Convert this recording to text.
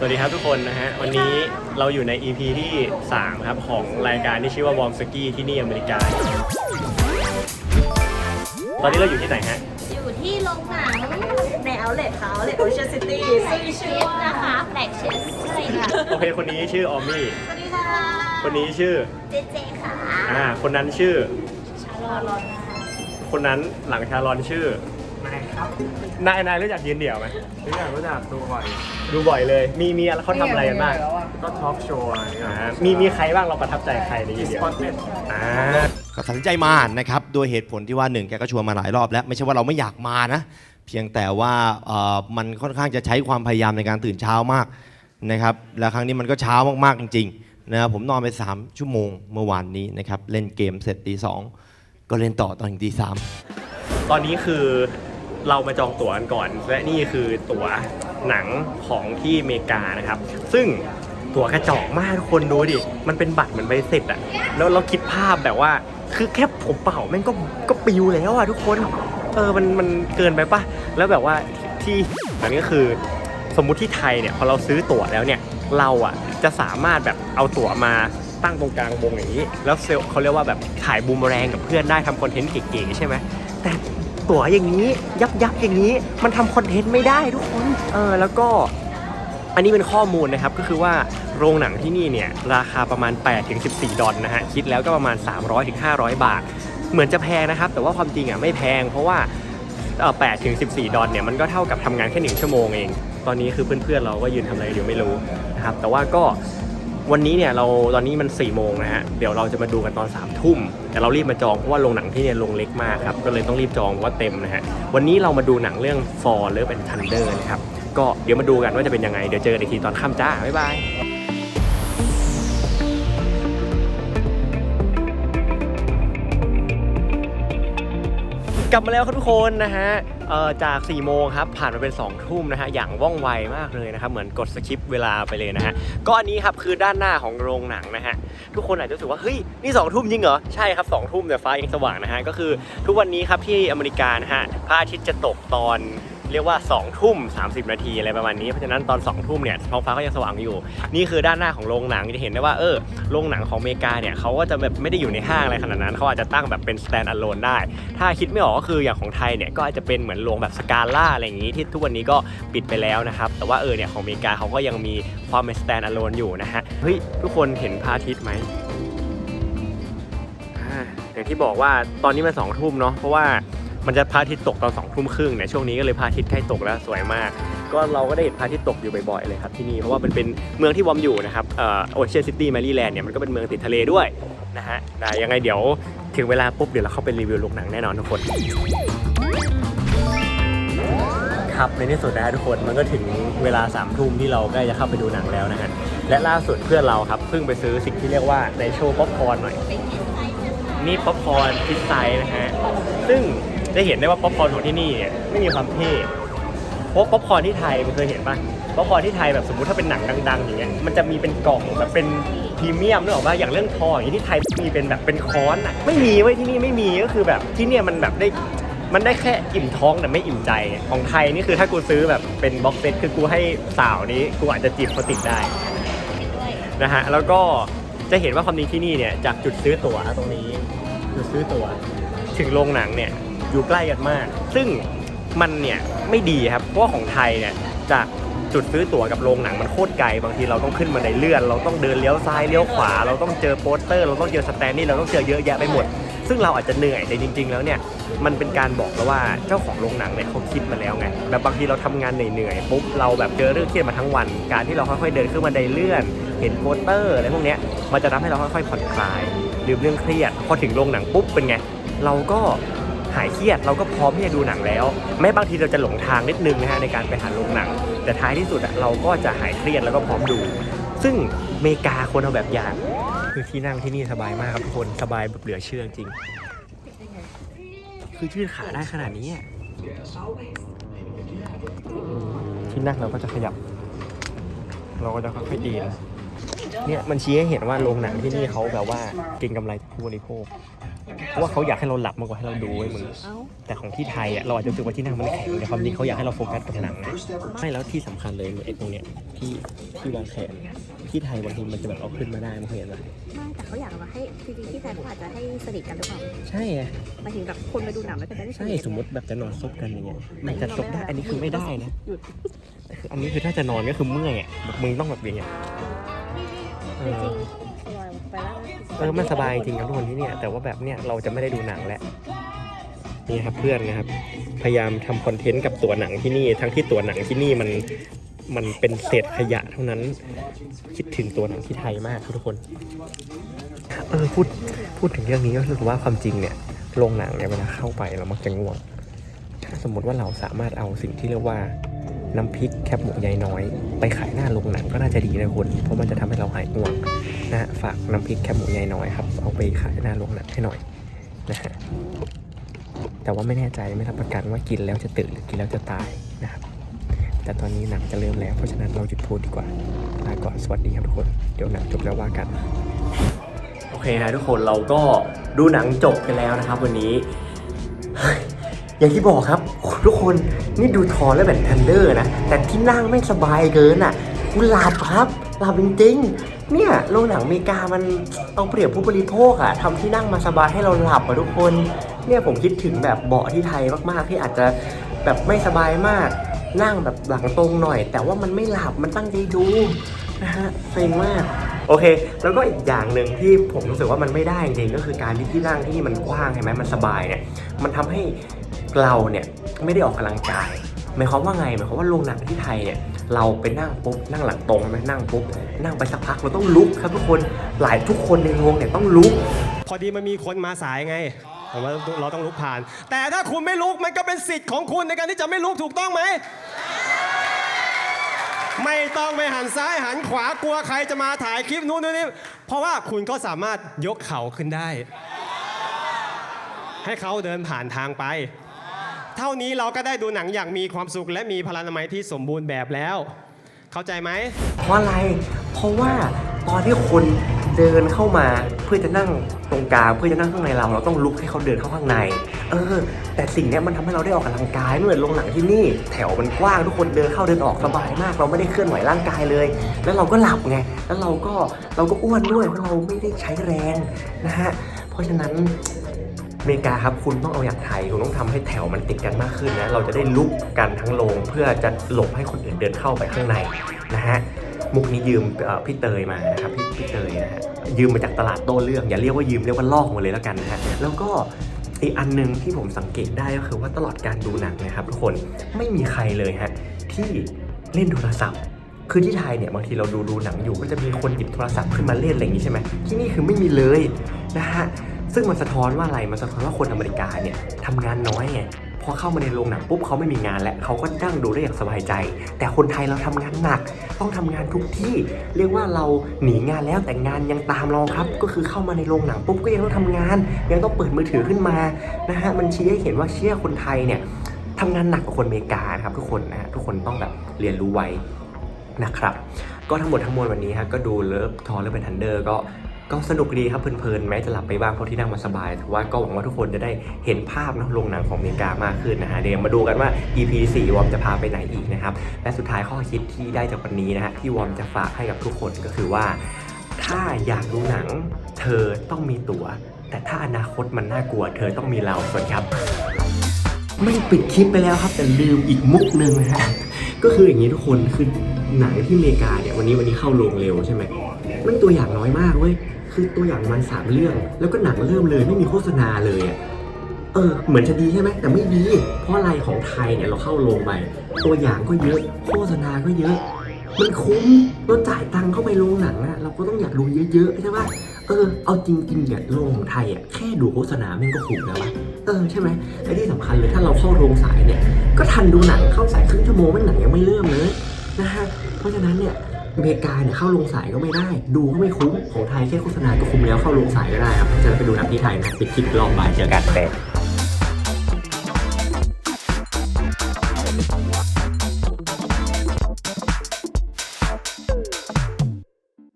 สวัสดีครับทุกคนนะฮะ วันนี้เราอยู่ใน EP ที่ 3 ครับของรายการที่ชื่อว่าวอร์มสกี้ที่นี่อเมริกา ตอนนี้เราอยู่ที่ไหนฮะ อยู่ที่โรงหนังในเอาเลทเขาเลทโอเชียนซิตี้ซึ่งชื่อนะคะแบล็กเชสใช่ค่ะโอเค คนนี้ชื่อออมมี่ สวัสดีค่ะ คนนี้ชื่อ เจเจค่ะอ่า คนนั้นชื่อ ชาลอรอนคนนั้นหลังชาลอนชื่อ นายครับนายนายรู้จักยืนเดี่ยวไหมนี่อยากรู้จักดูบ่อยดูบ่อยเลย มีมีอะไรเขาทำอะไรกันบ้างก็ทอล์กโชว์อะไรอย่างเงี้ยอ่ามีมีใครบ้างเราประทับใจใครในยืนสเดี่ยวปอตเน็ตอ่าก็ตัดสินใจมานะครับโดยเหตุผลที่ว่าหนึ่งแกก็ชวนมาหลายรอบแล้ว ไม่ใช่ว่าเราไม่อยากมานะ เพียงแต่ว่าเอ่อมันค่อนข้างจะใช้ความพยายามในการตื่นเช้ามากนะครับแล้วครั้งนี้มันก็เช้ามากๆจริงๆนะครับผมนอนไป 3 ชั่วโมงเมื่อวานนี้นะครับเล่นเกมเสร็จตีสองก็เล่นต่อตอนถึงตีสาม ตอนนี้คือเรามาจองตั๋วกันก่อน และนี่คือตั๋วหนังของที่อเมริกานะครับ ซึ่งตั๋วกระจอกมากทุกคนดูดิ มันเป็นบัตรเหมือนใบเสร็จอะแล้วเราคิดภาพแบบว่า คือแค่ผมเป่าแม่งก็ก็ปิวแล้วอะทุกคน เออ มันมันเกินไปปะแล้วแบบว่าที่อันนี้ก็คือสมมุติที่ไทยเนี่ยพอเราซื้อตั๋วแล้วเนี่ยเราอะจะสามารถแบบเอาตั๋วมาตั้งตรงกลางวงอย่างนี้ แล้วเซลเขาเรียกว่าแบบถ่ายบูมแรงกับเพื่อนได้ทำคอนเทนต์เก๋ๆใช่ไหม แต่ตั๋วอย่างนี้ยับยับอย่างนี้ มันทำคอนเทนต์ไม่ได้ทุกคนเออแล้วก็อันนี้เป็นข้อมูลนะครับก็คือว่าโรงหนังที่นี่เนี่ยราคาประมาณ 8-14 ดอลนะฮะคิดแล้วก็ประมาณ 300-500 บาท เหมือนจะแพงนะครับ แต่ว่าความจริงอะไม่แพง เพราะว่าเอ่อ8ถึง14ดอลเนี่ยมันก็เท่ากับทำงานแค่1ชั่วโมงเอง ตอนนี้คือเพื่อนๆเราก็ยืนทำอะไรอยู่ไม่รู้นะครับแต่ว่าก็ วันนี้เนี่ยเราตอนนี้มัน4โมงนะฮะเดี๋ยวเราจะมาดูกันตอน3ทุ่ม แต่เรารีบมาจองเพราะว่าโรงหนังที่เนี่ยโรงเล็กมากครับก็เลยต้องรีบจองเพราะว่าเต็มนะฮะวันนี้เรามาดูหนังเรื่อง For Love and Thunder นะครับก็เดี๋ยวมาดูกันว่าจะเป็นยังไงเดี๋ยวเจอกันอีกทีตอนค่ำจ้าบ๊ายบายกลับมาแล้วครับทุกคนนะฮะ จาก4โมงครับผ่านมาเป็น2ทุ่มนะฮะอย่างว่องไวมากเลยนะครับเหมือนกดสคริปเวลาไปเลยนะฮะก็อันนี้ครับคือด้านหน้าของโรงหนังนะฮะทุกคนอาจจะรู้สึกว่าเฮ้ยนี่2ทุ่มจริงเหรอใช่ครับ2ทุ่มแต่ฟ้ายังสว่างนะฮะก็คือทุกวันนี้ครับที่อเมริกานะฮะพระอาทิตย์จะตกตอน เรียกว่า2ทุ่ม30 นาทีอะไรประมาณนี้ เพราะฉะนั้นตอน2ทุ่มเนี่ยท้องฟ้าก็ยังสว่างอยู่ นี่คือด้านหน้าของโรงหนังจะเห็นได้ว่าเออโรงหนังของอเมริกาเนี่ยเขาก็จะแบบไม่ได้อยู่ในห้างอะไรขนาดนั้นเขาอาจจะตั้งแบบเป็น stand alone ได้ ถ้าคิดไม่ออกก็คืออย่างของไทยเนี่ยก็อาจจะเป็นเหมือนโรงแบบสกาล่าอะไรอย่างนี้ที่ทุกวันนี้ก็ปิดไปแล้วนะครับแต่ว่าเออเนี่ยของอเมริกาเขาก็ยังมีความเป็น stand alone อยู่นะฮะเฮ้ยทุกคนเห็นพระอาทิตย์ไหมอ่าอย่างที่บอกว่าตอนนี้มันสองทุ่มเนาะเพราะว่า มันจะพระอาทิตย์ตกตอนสองทุ่มครึ่งเนี่ยช่วงนี้ก็เลยพระอาทิตย์ใกล้ตกแล้วสวยมาก ก็เราก็ได้เห็นพระอาทิตย์ตกอยู่บ่อยๆเลยครับที่นี่เพราะว่ามันเป็นเมืองที่วอมอยู่นะครับโอเชียนซิตี้แมรี่แลนด์เนี่ยมันก็เป็นเมืองติดทะเลด้วยนะฮะยังไงเดี๋ยวถึงเวลาปุ๊บเดี๋ยวเราเข้าไปรีวิวโรงหนังแน่นอนทุกคนครับในที่สุดนะฮะทุกคนมันก็ถึงเวลา3ามทุ่มที่เราใกล้จะเข้าไปดูหนังแล้วนะฮะและล่าสุดเพื่อนเราครับเพิ่งไปซื้อสิ่งที่เรียกว่าในโชว์ป๊อปคอร์นหน่อยนี่ป๊อปคอร์นพิซไซนะฮะซึ่ง จะเห็นได้ว่าป๊อปคอร์นของที่นี่เนี่ยไม่มีความเท่เพราะป๊อปคอร์นที่ไทยมันเคยเห็นป่ะป๊อปคอร์นที่ไทยแบบสมมติถ้าเป็นหนังดังๆอย่างเงี้ยมันจะมีเป็นกล่องแบบเป็นพรีเมียมนึกออกป่ะอย่างเรื่องทออย่างนี้ที่ไทยมีเป็นแบบเป็นค้อนอะไม่มีไว้ยที่นี่ไม่มีก็คือแบบที่เนี่ยมันแบบได้มันได้แค่อิ่มท้องแต่ไม่อิ่มใจของไทยนี่คือถ้ากูซื้อแบบเป็นบ็อกเซตคือกูให้สาวนี้กูอาจจะจีบเขาติดได้ นะฮะแล้วก็จะเห็นว่าความจริงที่นี่เนี่ยจากจุดซื้อตั๋วตรงนี้ จุดซื้อตั๋วถึงโรงหนังเนี่ย อยู่ใกล้กันมาก ซึ่งมันเนี่ยไม่ดีครับ เพราะว่าของไทยเนี่ยจากจุดซื้อตั๋วกับโรงหนังมันโคตรไกล บางทีเราต้องขึ้นมาในเลื่อน เราต้องเดินเลี้ยวซ้ายเลี้ยวขวา เราต้องเจอโปสเตอร์ เราต้องเจอสแตนนี่เราต้องเจอเยอะแยะไปหมด ซึ่งเราอาจจะเหนื่อยแต่จริง ๆ แล้วเนี่ยมันเป็นการบอกแล้วว่าเจ้าของโรงหนังเนี่ยเขาคิดมาแล้วไงแบบบางทีเราทำงานเหนื่อยๆปุ๊บเราแบบเจอเรื่องเครียดมาทั้งวัน การที่เราค่อยๆเดินขึ้นมาไดเลื่อน เห็นโปสเตอร์อะไรพวกเนี้ยมันจะทำให้เราค่อยๆผ่อนคลายลืมเรื่องเครียดพอถึงโรงหนังปุ๊บเป็นไงเราก็ หายเครียดเราก็พร้อมที่จะดูหนังแล้ว แม้บางทีเราจะหลงทางนิดนึงนะฮะในการไปหาโรงหนัง แต่ท้ายที่สุดเราก็จะหายเครียดแล้วก็พร้อมดู ซึ่งอเมริกาคนเอาแบบอย่างคือที่นั่งที่นี่สบายมากครับทุกคนสบายแบบเหลือเชื่อจริง คือยืดขาได้ขนาดนี้ที่นั่งเราก็จะขยับ เราก็จะค่อยๆดีนเนี่ยมันชี้ให้เห็นว่าโรงหนังที่นี่เขาแบบว่าเก่งกำไรผู้บริโภค เพราะว่าเขาอยากให้เราหลับมากกว่าให้เราดูไว้ยมึงเอ้าแต่ของที่ไทยอะเราอาจจะรู้สึกว่าที่นั่งมันแข็งแต่ความจริงเขาอยากให้เราโฟกัสกับหนังนะไม่แล้วที่สำคัญเลยไอ้ตรงเนี้ยที่ที่วางแขนที่ไทยบางทีมันจะแบบเอาขึ้นมาได้มันเคยเห็นไหมไม่แต่เขาอยากมาให้จริงๆที่ไทยเขาอาจจะให้สนิทกันหรือเปล่าใช่ไงหมายถึงแบบคนมาดูหนังแล้วก็จะได้สใช่นิทสมมติแบบจะนอนซบกันอย่างเงี้ยมันจะซบได้อันนี้คือไม่ได้นะหยุดคืออันนี้คือถ้าจะนอนก็คือเมื่อยอะแบบมึงต้องแบบอย่างเงี้ยเอจริอง เออมันสบายจริงครับทุกคนที่เนี่ยแต่ว่าแบบเนี้ยเราจะไม่ได้ดูหนังแล้วนี่ครับเพื่อนนะครับ พยายามทำคอนเทนต์กับตัวหนังที่นี่ ทั้งที่ตัวหนังที่นี่มันมันเป็นเศษขยะเท่านั้น คิดถึงตัวหนังที่ไทยมากครับทุกคน เออพูดพูดถึงเรื่องนี้ก็รู้สึกว่าความจริงเนี่ยโรงหนังเนี่ยเวลาเข้าไปเรามักจะง่วง ถ้าสมมติว่าเราสามารถเอาสิ่งที่เรียกว่าน้ำพริกแคบหมูยายน้อย ไปขายหน้าโรงหนังก็น่าจะดีนะคุณเพราะมันจะทำให้เราหายง่วง นะฮะฝากน้ำพริกแคบหมูยายน้อยครับ เอาไปขายหน้าโรงหนังให้หน่อยนะฮะแต่ว่าไม่แน่ใจไม่รับประกันว่ากินแล้วจะตื่นหรือกินแล้วจะตายนะครับ แต่ตอนนี้หนังจะเริ่มแล้วเพราะฉะนั้นเราหยุดพูดดีกว่าลาก่อนสวัสดีครับทุกคนเดี๋ยวหนังจบแล้วว่ากันโอเคนะทุกคนเราก็ดูหนังจบกันแล้วนะครับ วันนี้ อย่างที่บอกครับ ทุกคนนี่ดูทอแล้วแบบทันเดอร์นะแต่ที่นั่งไม่สบายเกินอะกูหลับครับหลับจริงๆ เนี่ยโรงหนังอเมริกามันเอาเปรียบผู้บริโภคอะทำที่นั่งมาสบายให้เราหลับอะทุกคน เนี่ยผมคิดถึงแบบเบาะที่ไทยมากๆ ที่อาจจะแบบไม่สบายมาก นั่งแบบหลังตรงหน่อย แต่ว่ามันไม่หลับมันตั้งใจดูนะฮะเซ็งมากโอเค แล้วก็อีกอย่างหนึ่งที่ผมรู้สึกว่ามันไม่ได้จริงก็คือการที่ที่นั่งที่นี่มันกว้างใช่ไหมมันสบายเนี่ย มันทำให้เราเนี่ยไม่ได้ออกกำลังกาย หมายความว่าไงหมายความว่าโรงหนังที่ไทยเนี่ยเราไปนั่งปุ๊บนั่งหลังตรงใช่ไหมนั่งปุ๊บนั่งไปสักพักเราต้องลุกครับทุกคนหลายทุกคนในโรงเนี่ยต้องลุก พอดีมันมีคนมาสายไงผมว่าเราต้องลุกผ่าน แต่ถ้าคุณไม่ลุกมันก็เป็นสิทธิ์ของคุณในการที่จะไม่ลุกถูกต้องไหมไม่ต้องไปหันซ้ายหันขวากลัวใครจะมาถ่ายคลิปนู้นนี่เพราะว่าคุณก็สามารถยกเข่าขึ้นได้ ให้เขาเดินผ่านทางไป เท่านี้เราก็ได้ดูหนังอย่างมีความสุข และมีพลานามัยที่สมบูรณ์แบบแล้ว เข้าใจไหม เพราะอะไร เพราะว่าตอนที่คนเดินเข้ามาเพื่อจะนั่งตรงกลางเพื่อจะนั่งข้างในเรา เราต้องลุกให้เขาเดินเข้าข้างใน เออ แต่สิ่งเนี้ยมันทำให้เราได้ออกกำลังกายไม่เหมือนโรงหนังที่นี่ แถวมันกว้างทุกคนเดินเข้าเดินออกสบายมาก เราไม่ได้เคลื่อนไหวร่างกายเลย แล้วเราก็หลับไง แล้วเราก็เราก็อ้วนด้วยเพราะเราไม่ได้ใช้แรงนะฮะ เพราะฉะนั้น เมริกาครับคุณต้องเอาอย่างไทยคุณต้องทำให้แถวมันติดกันมากขึ้นนะเราจะได้ลุกกันทั้งโรงเพื่อจะหลบให้คนอื่นเดินเข้าไปข้างในนะฮะมุกนี้ยืมพี่เตยมานะครับพี่พี่เตยนะฮะยืมมาจากตลาดโต้เรื่อง อย่าเรียกว่ายืมเรียกว่าลอกมาเลยแล้วกันนะฮะแล้วก็อีกอันหนึงที่ผมสังเกตได้ก็คือว่าตลอดการดูหนังนะครับทุกคนไม่มีใครเลยฮะที่เล่นโทรศัพท์ คือที่ไทยเนี่ยบางทีเราดูดูหนังอยู่ก็จะมีคนหยิบโทรศัพท์ขึ้นมาเล่นอะไรอย่างนี้ใช่ไหมที่นี่คือไม่มีเลยนะฮะ ซึ่งมันสะท้อนว่าอะไร มันสะท้อนว่าคนอเมริกาเนี่ยทำงานน้อยไงพอเข้ามาในโรงหนังปุ๊บเขาไม่มีงานแล้วเขาก็นั่งดูได้อย่างสบายใจ แต่คนไทยเราทำงานหนัก ต้องทำงานทุกที่ เรียกว่าเราหนีงานแล้วแต่งานยังตามเราครับ ก็คือเข้ามาในโรงหนังปุ๊บก็ยังต้องทำงาน ยังต้องเปิดมือถือขึ้นมานะฮะมันชี้ให้เห็นว่าเชื่อคนไทยเนี่ยทำงานหนักกว่าคนอเมริกานะครับทุกคนนะฮะทุกคนต้องแบบเรียนรู้ไว้นะครับ ก็ทั้งหมดทั้งมวลวันนี้ฮะก็ดูเลิฟทอเลิฟเป็นทันเดอร์ก็ ก็สนุกดีครับเพลินๆ แม้จะหลับไปบ้างเพราะที่นั่งมาสบาย แต่ว่าก็หวังว่าทุกคนจะได้เห็นภาพนะโรงหนังของอเมริกามากขึ้นนะฮะเดี๋ยวมาดูกันว่า EP 4 วอมจะพาไปไหนอีกนะครับ และสุดท้ายข้อคิดที่ได้จากวันนี้นะฮะที่วอมจะฝากให้กับทุกคนก็คือว่า ถ้าอยากดูหนัง เธอต้องมีตั๋ว แต่ถ้าอนาคตมันน่ากลัว เธอต้องมีเราสวัสดีครับ ไม่ปิดคลิปไปแล้วครับ แต่ลืมอีกมุกหนึ่งนะฮะก็คืออย่างนี้ทุกคนคือหนังที่อเมริกาเนี่ยวันนี้วันนี้เข้าโรงเร็วใช่ไหมมันตัวอย่างน้อยมากเว้ย คือตัวอย่างมันสามเรื่อง แล้วก็หนังเริ่มเลยไม่มีโฆษณาเลยอะเออ เหมือนจะดีใช่ไหมแต่ไม่ดี เพราะอะไรของไทยเนี่ยเราเข้าโรงไป ตัวอย่างก็เยอะ โฆษณาก็เยอะ มันคุ้มเราจ่ายตังค์เข้าไปโรงหนังอะเราก็ต้องอยากดูเยอะๆใช่ปะเออ เอาจริงๆเนี่ยโรงของไทยอะแค่ดูโฆษณาแม่งก็คุ้มแล้วอะเออใช่ไหมและที่สำคัญเลยถ้าเราเข้าโรงสายเนี่ย ก็ทันดูหนังเข้าสายครึ่งชั่วโมงแม่งหนังยังไม่เริ่มเลยนะฮะเพราะฉะนั้นเนี่ย อเมริกาเนี่ยเข้าลงสายก็ไม่ได้ ดูก็ไม่คุ้มของไทยแค่โฆษณาก็คุ้มแล้วเข้าลงสายก็ได้ครับเราะฉะไปดูหนังที่ไทยนะปิดคลิปรอบบ่ายเจอกันแป